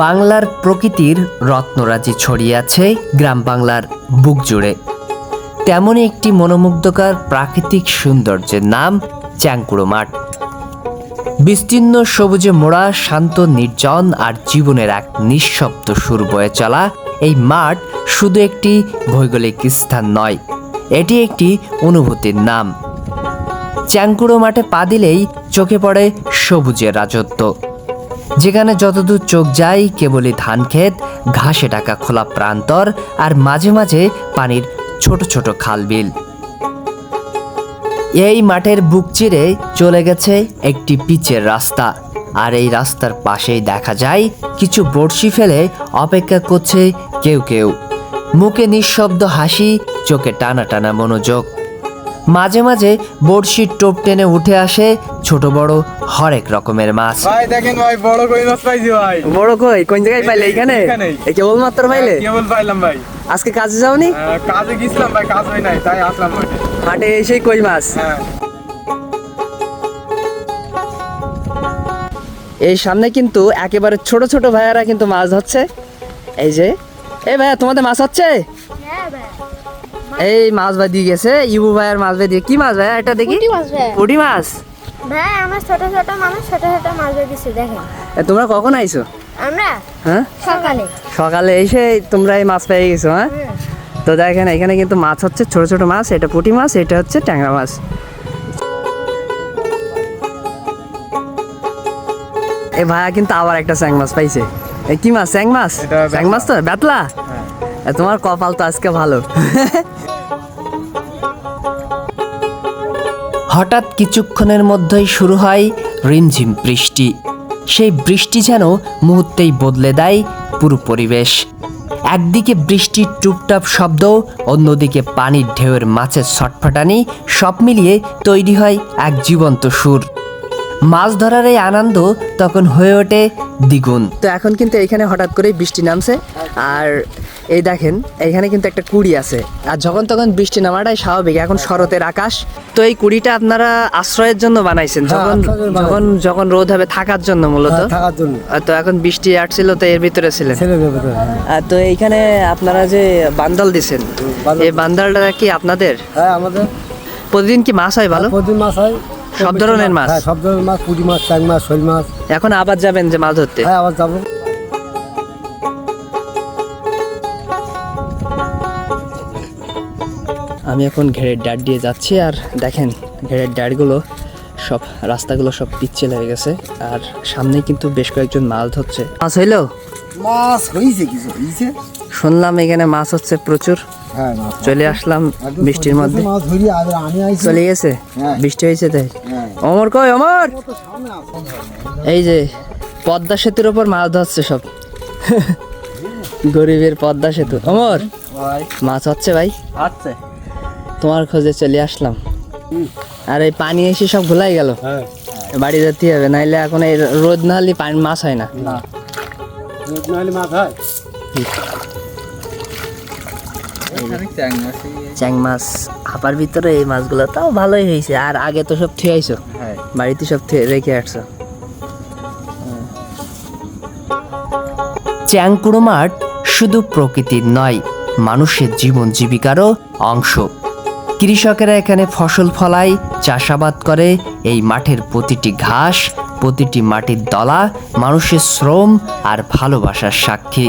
বাংলার প্রকৃতির রত্নরাজি ছড়িয়ে আছে গ্রাম বাংলার বুক জুড়ে। তেমনই একটি মনোমুগ্ধকর প্রাকৃতিক সৌন্দর্যের নাম চ্যাংকুড়ো মাঠ। বিস্তীর্ণ সবুজে মোড়া, শান্ত, নির্জন আর জীবনের এক নিঃশব্দ সুর বয়ে চলা এই মাঠ শুধু একটি ভৌগোলিক স্থান নয়, এটি একটি অনুভূতির নাম। চ্যাংকুড়ো মাঠে পা দিলেই চোখে পড়ে সবুজের রাজত্ব। যেখানে যতদূর চোখ যায়, কেবলই ধান ক্ষেত, ঘাসে ঢাকা খোলা প্রান্তর আর মাঝে মাঝে পানির ছোট ছোট খালবিল। এই মাঠের বুক চিরে চলে গেছে একটি পিচের রাস্তা। আর এই রাস্তার পাশেই দেখা যায়, কিছু বড়শি ফেলে অপেক্ষা করছে কেউ কেউ। মুখে নিঃশব্দ হাসি, চোখে টানা টানা মনোযোগ। মাঝে মাঝে বড়শির টোপ টেনে উঠে আসে ছোট বড় হরেক রকমের মাছ। ভাই দেখেন ভাই বড় কই মাছ পাইছি ভাই? বড় কই? কোন জায়গায় পাইলে এখানে? এখানেই। এই কেবলমাত্র পাইলে? কেবল পাইলাম ভাই। আজকে কাজে যাওনি? কাজে গেছিলাম ভাই কাজ হয় নাই তাই আসলাম ভাই। হাটে এসেই কই মাছ? হ্যাঁ। এই সামনে কিন্তু একেবারে ছোট ছোট ভাইয়ারা কিন্তু মাছ ধরছে। এই যে। এই ভাইয়া তোমাদের মাছ হচ্ছে? হ্যাঁ ভাই এই মাছ ভাই দিয়ে গেছে ইবু ভাইয়ের মাছ ভাই দিয়ে কি মাছ ভাইয়া? এটা দেখি। পুঁটি মাছ ভাই পুঁটি মাছ? আমার ছোট ছোট মানুষ ছোট ছোট মাছ দিচ্ছে দেখেন। এ, তোমরা কখন আইছো? আমরা? হ্যাঁ? সকালে। সকালে এসে তোমরা এই মাছ পেয়ে গেছো হ্যাঁ? হুম। তো দেখেন এখানে কিন্তু মাছ হচ্ছে ছোট ছোট মাছ এটা পুঁটি মাছ এটা হচ্ছে ট্যাংরা মাছ। এ ভাইয়া কিন্তু আবার একটা স্যাং মাছ পাইছে। এ কি মাছ? স্যাং মাছ? এটা স্যাং মাছ তো? বেতলা। তোমার কপাল তো আজকে ভালো। হঠাৎ কিছুক্ষণের মধ্যেই শুরু হয় রিমঝিম বৃষ্টি। সেই বৃষ্টি যেন মুহূর্তেই বদলে দেয় পুরো পরিবেশ। একদিকে বৃষ্টির টুপটাপ শব্দ, অন্যদিকে পানির ঢেউয়ের মাছের ছটফটানি, সব মিলিয়ে তৈরি হয় এক জীবন্ত সুর। মাছ ধরার এই আনন্দ তখন হয়ে ওঠে দ্বিগুণ। তো এখন কিন্তু এখানে হঠাৎ করে বৃষ্টি নামছে, আর এই দেখেন এখানে কিন্তু একটা কুড়ি আছে। আর যখন তখন বৃষ্টি নামাটাই স্বাভাবিক এখন শরতের আকাশ। তো এই কুড়িটা আপনারা আশ্রয়ের জন্য বানাইছেন যখন জন্য বানাই। যখন যখন রোদ হবে থাকার জন্য মূলত। হ্যাঁ, তো এখন বৃষ্টি আসছিল তো এর ভিতরে ছিলেন। হ্যাঁ। তো এইখানে আপনারা যে বান্দাল দিছেন এই বান্দালটা কি আপনাদের? হ্যাঁ আমাদের। প্রতিদিন কি মাছ হয় ভালো প্রতিদিন মাছ হয়। সব ধরনের মাছ? হ্যাঁ সব ধরনের মাছ পুঁটি মাছ চাং মাছ শৈল মাছ। এখন আবার যাবেন যে মাছ ধরতে? হ্যাঁ আবার যাব। আমি এখন ঘেরের ডাট দিয়ে যাচ্ছি আর দেখেন ঘেরের ডাটগুলো সব রাস্তাগুলো সব পিচ্ছে লেগে গেছে আর সামনে কিন্তু বেশ কয়েকজন মাছ ধরছে। মাছ হইল? মাছ হয়েছে কিছু হয়েছে শুনলাম এখানে মাছ হচ্ছে প্রচুর। হ্যাঁ চলে আসলাম বৃষ্টির মধ্যে। চলে গেছে? হ্যাঁ। বৃষ্টি হয়েছে তাই? হ্যাঁ। অমর কই অমর। এই যে পদ্মা সেতুর ওপর মাছ ধরছে সব। গরিবের পদ্মা সেতু। অমর? মাছ হচ্ছে ভাই। আচ্ছা তোমার খোঁজে চলে আসলাম। আর এই পানি এসে সব ভুলাই গেল। হ্যাঁ। বাড়ি যেতে হবে নাইলে এখন এই রোদ না হলে পানি মাছ হয় না। না। রোদ নাহলে মাছ হয়? চ্যাং মাছ হাপার ভিতরে এই মাছগুলো তাও ভালোই হয়েছে। আর আগে তো সব থুয়ে আইছো বাড়িতে সব থুয়ে রেখে আসছো। চ্যাংকুড়ো মাঠ শুধু প্রকৃতির নয় মানুষের জীবন জীবিকারও অংশ। কৃষকেরা এখানে ফসল ফলায়, চাষাবাদ করে, এই মাঠের প্রতিটি ঘাস, প্রতিটি মাটির দলা, মানুষের শ্রম আর ভালোবাসার সাক্ষী।